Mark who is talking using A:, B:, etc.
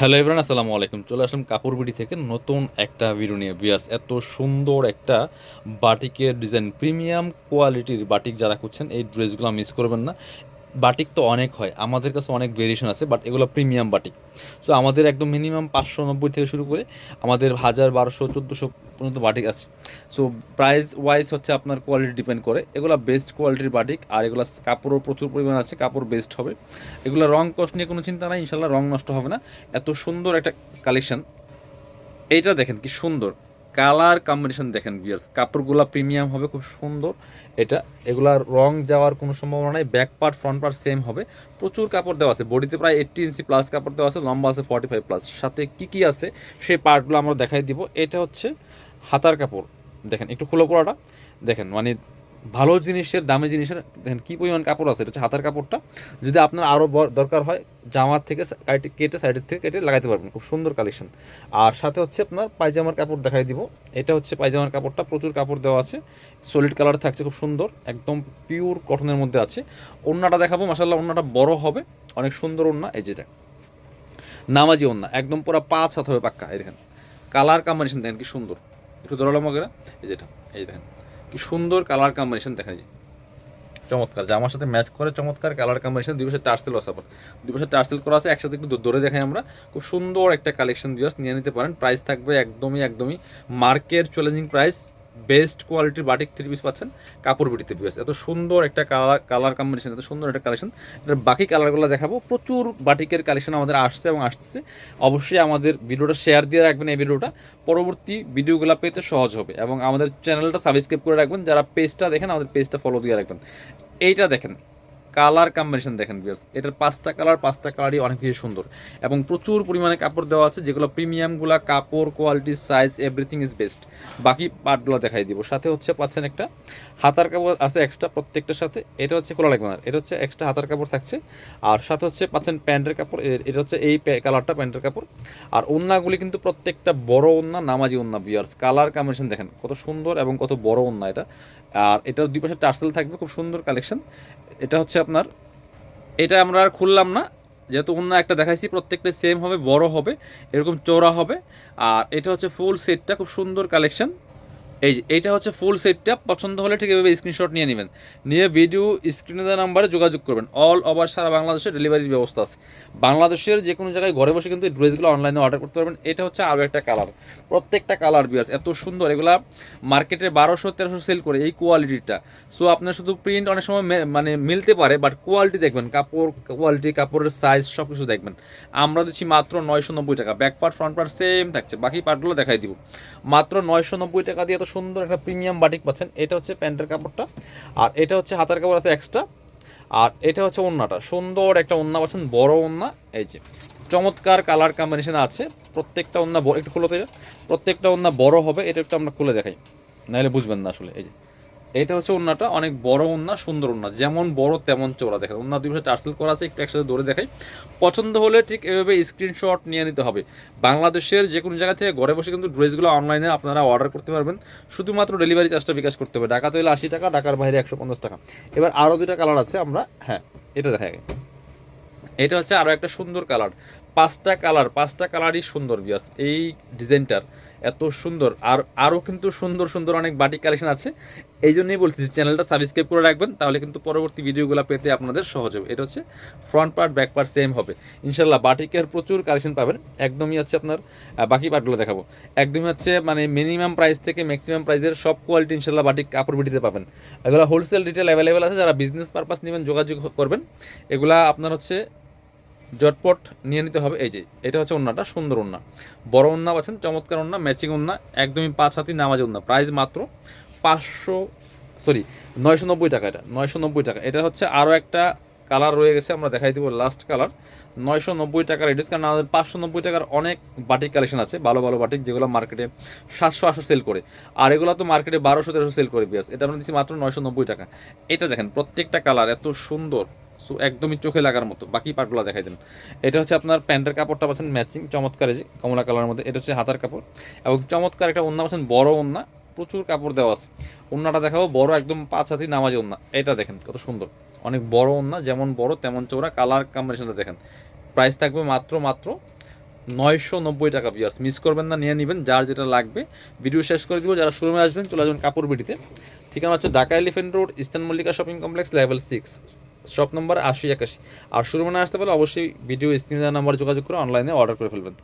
A: Hello everyone আসসালামু আলাইকুম। চলে আসলাম কাপড় থেকে নতুন একটা ভিডিও নিয়ে। বিয়াস এত সুন্দর একটা বাটিকের ডিজাইন প্রিমিয়াম কোয়ালিটির বাটিক যারা করছেন এই ড্রেসগুলো মিস করবেন না। বাটিক তো অনেক হয়, আমাদের কাছে অনেক ভেরিয়েশন আছে বাট এগুলো প্রিমিয়াম বাটিক। সো আমাদের একদম মিনিমাম পাঁচশো নব্বই থেকে শুরু করে আমাদের হাজার বারোশো, চোদ্দোশো পর্যন্ত বাটিক আছে। সো প্রাইস ওয়াইজ হচ্ছে আপনার কোয়ালিটি ডিপেন্ড করে। এগুলো বেস্ট কোয়ালিটির বাটিক, আর এগুলো কাপড়ও প্রচুর পরিমাণ আছে, কাপড় বেস্ট হবে। এগুলো রং কষ্ট নিয়ে কোনো চিন্তা নাই ইনশাল্লাহ রং নষ্ট হবে না। এত সুন্দর একটা কালেকশন এইটা দেখেন কি সুন্দর। কালার কম্বিনেশন দেখেন বিয়ার্স কাপড়গুলো প্রিমিয়াম হবে, খুব সুন্দর। এটা, এগুলা রং যাওয়ার কোনো সম্ভাবনা নেই back part front part same হবে। প্রচুর কাপড় দেওয়া আছে বডিতে প্রায় এইট্টি ইঞ্চি প্লাস কাপড় দেওয়া আছে, লম্বা আছে ফর্টি ফাইভ প্লাস সাথে কি কি আছে, সেই পার্টগুলো আমরা দেখাই দিব। এটা হচ্ছে হাতার কাপড়, দেখেন, একটু খুলো পড়াটা দেখেন মানে ভালো জিনিসের, দামি জিনিসের, দেখেন কী পরিমাণ কাপড় আছে, এটা হচ্ছে হাতার কাপড়টা। যদি আপনার আরও দরকার হয়, জামার থেকে কাইটে কেটে, সাইডের থেকে কেটে লাগাতে পারবেন, খুব সুন্দর কালেকশন। আর সাথে হচ্ছে আপনার পায়জামার কাপড় দেখাই দিব। এটা হচ্ছে পায়জামার কাপড়টা, প্রচুর কাপড় দেওয়া আছে। সলিড কালার থাকছে, খুব সুন্দর, একদম পিওর কটনের মধ্যে আছে। ওড়নাটা দেখাবো মাসাল্লাহ ওড়নাটা বড় হবে, অনেক সুন্দর ওড়না, এই যেটা নামাজি ওড়না, একদম পুরো পাঁচ হাত হবে পাক্কা, এই দেখেন। কালার কম্বিনেশন দেখেন কি সুন্দর। একটু দৌড়ালো মগেরা, এই যেটা এই দেখেন। কি সুন্দর কালার কম্বিনেশন দেখেন যায়। যে চমৎকার জামার সাথে ম্যাচ করে, চমৎকার কালার কম্বিনেশন দুই পাশে টার্সেল আছে দুই পাশে টার্সেল করা আছে, একসাথে একটু ধরে দেখাই আমরা। খুব সুন্দর একটা কালেকশন দিওয়াস নিয়ে নিতে পারেন। প্রাইস থাকবে একদমই একদমই মার্কেট চ্যালেঞ্জিং প্রাইস বেস্ট কোয়ালিটির বাটিক থ্রি পিস পাচ্ছেন, কাপড় বিটি থ্রি পিস এত সুন্দর একটা কালার কালার কম্বিনেশন এত সুন্দর একটা কালেকশন এটার বাকি কালারগুলো দেখাবো। প্রচুর বাটিকের কালেকশন আমাদের আসছে এবং আসছে অবশ্যই আমাদের ভিডিওটা শেয়ার দিয়ে রাখবেন এই ভিডিওটা। পরবর্তী ভিডিওগুলো পেতে সহজ হবে এবং আমাদের চ্যানেলটা সাবস্ক্রাইব করে রাখবেন। যারা পেজটা দেখেন, আমাদের পেজটা ফলো দিয়ে রাখবেন। এইটা দেখেন। কালার কম্বিনেশন দেখেন বিয়ার্স এটার পাঁচটা কালার, পাঁচটা কালারই অনেক বেশি সুন্দর। এবং প্রচুর পরিমাণে কাপড় দেওয়া আছে, যেগুলো প্রিমিয়ামগুলো কাপড় quality size everything is best বাকি পার্টগুলো দেখাই দিব। সাথে হচ্ছে পাচ্ছেন একটা হাতার কাপড় আছে এক্সট্রা প্রত্যেকটার সাথে। এটা হচ্ছে খোলা লাগবে না এটা হচ্ছে এক্সট্রা হাতার কাপড় থাকছে। আর সাথে হচ্ছে পাচ্ছেন প্যান্টের কাপড়। এটা হচ্ছে এই কালারটা প্যান্টের কাপড়। আর ওন্নাগুলি কিন্তু প্রত্যেকটা বড় ওন্না, নামাজি ওন্না বিয়ার্স কালার কম্বিনেশন দেখেন, কত সুন্দর এবং কত বড় ওন্না এটা। আর এটার দুই পাশে টার্সেল থাকবে, খুব সুন্দর কালেকশন এটা হচ্ছে আপনার। এটা আমরা আর খুললাম না। যেহেতু অন্য একটা দেখাইছি, প্রত্যেকটা সেম হবে, বড় হবে, এরকম চোরা হবে। আর এটা হচ্ছে ফুল সেটটা খুব সুন্দর কালেকশন এই এইটা হচ্ছে ফুল সেটটা পছন্দ হলে ঠিক এভাবে স্ক্রিনশট নিয়ে নেবেন। নিয়ে ভিডিও স্ক্রিনে দেওয়া নাম্বারে যোগাযোগ করবেন। অল ওভার সারা বাংলাদেশে ডেলিভারির ব্যবস্থা আছে। বাংলাদেশের যে কোনো জায়গায় ঘরে বসে কিন্তু এই ড্রেসগুলো অনলাইনে অর্ডার করতে পারবেন। এটা হচ্ছে আরও একটা কালার প্রত্যেকটা কালার বিয়ার্স এত সুন্দর। এগুলা মার্কেটে বারোশো, তেরোশো সেল করে এই কোয়ালিটিটা সো আপনার শুধু প্রিন্ট অনেক সময় মানে মিলতে পারে বাট কোয়ালিটি দেখবেন। কাপড় কোয়ালিটি কাপড়ের সাইজ সব কিছু দেখবেন। আমরা দিচ্ছি মাত্র নয়শো নব্বই টাকা। Back part front part same থাকছে। বাকি পার্টগুলো দেখাই দিব। মাত্র নয়শো নব্বই টাকা দিয়ে এত সুন্দর একটা প্রিমিয়াম বাটিক পাচ্ছেন। এটা হচ্ছে প্যান্টের কাপড়টা, আর এটা হচ্ছে হাতের কাপড় আছে এক্সট্রা আর এটা হচ্ছে ওন্নাটা। সুন্দর একটা ওন্না পাচ্ছেন, বড় ওন্না। এই যে, চমৎকার কালার কম্বিনেশন আছে। প্রত্যেকটা ওন্না একটু খুলে প্রত্যেকটা ওন্না বড় হবে, এটা একটু আমরা খুলে দেখাই। নাহলে বুঝবেন না আসলে, এই যে। এটা হচ্ছে ওন্নাটা, অনেক বড় ওন্না, সুন্দর ওন্না। যেমন বড় তেমন চোরা দেখেন। ওন্না দুই টার্সেল করা আছে, একটু একসাথে ধরে দেখাই। পছন্দ হলে ঠিক এভাবে স্ক্রিনশট নিয়ে নিতে হবে। বাংলাদেশের যে কোনো জায়গা থেকে ঘরে বসে কিন্তু ড্রেসগুলো অনলাইনে আপনারা অর্ডার করতে পারবেন। শুধুমাত্র ডেলিভারি চার্জটা বিকাশ করতে হবে। ঢাকাতে হলে আশি টাকা, ঢাকার বাইরে একশো পঞ্চাশ টাকা। এবার আরও দুটা কালার আছে আমরা হ্যাঁ এটা দেখা আগে। এটা হচ্ছে আরও একটা সুন্দর কালার পাঁচটা কালার পাঁচটা কালারই সুন্দর বিয়াস এই ডিজাইনটার এত সুন্দর। আর আরও কিন্তু সুন্দর সুন্দর অনেক বাটিক কালেকশন আছে। এই জন্যই বলছি যে চ্যানেলটা সাবস্ক্রাইব করে রাখবেন, তাহলে কিন্তু পরবর্তী ভিডিওগুলো পেতে আপনাদের সহজ হবে। এটা হচ্ছে front part back part same হবে। ইনশাল্লাহ বাটিকের প্রচুর কালেকশন পাবেন, একদমই হচ্ছে আপনার বাকি পার্টগুলো দেখাবো। একদমই হচ্ছে মানে মিনিমাম প্রাইস থেকে ম্যাক্সিমাম প্রাইসের সব কোয়ালিটি ইনশাল্লাহ বাটিক কাপড় বিটিতে পাবেন। এগুলো হোলসেল রিটেল অ্যাভেলেবেল আছে, যারা বিজনেস পারপাস নেবেন, যোগাযোগ করবেন। এগুলা আপনার হচ্ছে জটপট নিয়ে নিতে হবে। এই যে, এটা হচ্ছে ওন্নাটা, সুন্দর ওন্না। বড় ওন্না পাচ্ছেন, চমৎকার ওন্না ম্যাচিং ওন্না, একদমই পাঁচ হাতি নামাজ ওন্না। প্রাইস মাত্র পাঁচশো সরি নয়শো নব্বই টাকা এটা, নয়শো নব্বই টাকা। এটা হচ্ছে আরও একটা কালার রয়ে গেছে, আমরা দেখাই দিব লাস্ট কালার নয়শো নব্বই টাকার এডিস কারণ আমাদের পাঁচশো নব্বই টাকার অনেক বাটিক কালেকশন আছে, ভালো ভালো বাটিক যেগুলো মার্কেটে সাতশো আটশো সেল করে। আর এগুলো তো মার্কেটে বারোশো, তেরোশো সেল করে বিয়াস এটা আমরা দিচ্ছি মাত্র নয়শো নব্বই টাকা। এটা দেখেন, প্রত্যেকটা কালার এত সুন্দর, সো, একদমই চোখে লাগার মতো। বাকি পার্টগুলো দেখাই দেন এটা হচ্ছে আপনার প্যান্টের কাপড়টা পাচ্ছেন ম্যাচিং চমৎকার যে, কমলা কালারের মধ্যে। এটা হচ্ছে হাতার কাপড়। এবং চমৎকার একটা ওন্না পাচ্ছেন বড় ওন্না। প্রচুর কাপড় দেওয়া আছে। ওন্নাটা দেখাবো, বড় একদম পাঁচ হাতি নামাজি ওন্না। এটা দেখেন কত সুন্দর। অনেক বড় ওন্না, যেমন বড়, তেমন চৌড়া কালার কম্বিনেশনটা দেখেন। প্রাইস থাকবে মাত্র মাত্র নয়শো নব্বই টাকা বিয়ার্স মিস করবেন না, নিয়ে নেবেন, যার যেটা লাগবে। ভিডিও শেষ করে দিব, যারা শোরুমে আসবেন, চলে আসবেন কাপড় বিটিতে। ঠিকানা হচ্ছে Dhaka elephant road eastern Mallika shopping complex level six shop number আশি একাশি। আর শোরুমে না আসতে পারলে অবশ্যই ভিডিও স্ক্রিনে নাম্বার যোগাযোগ করে অনলাইনে অর্ডার করে ফেলবেন।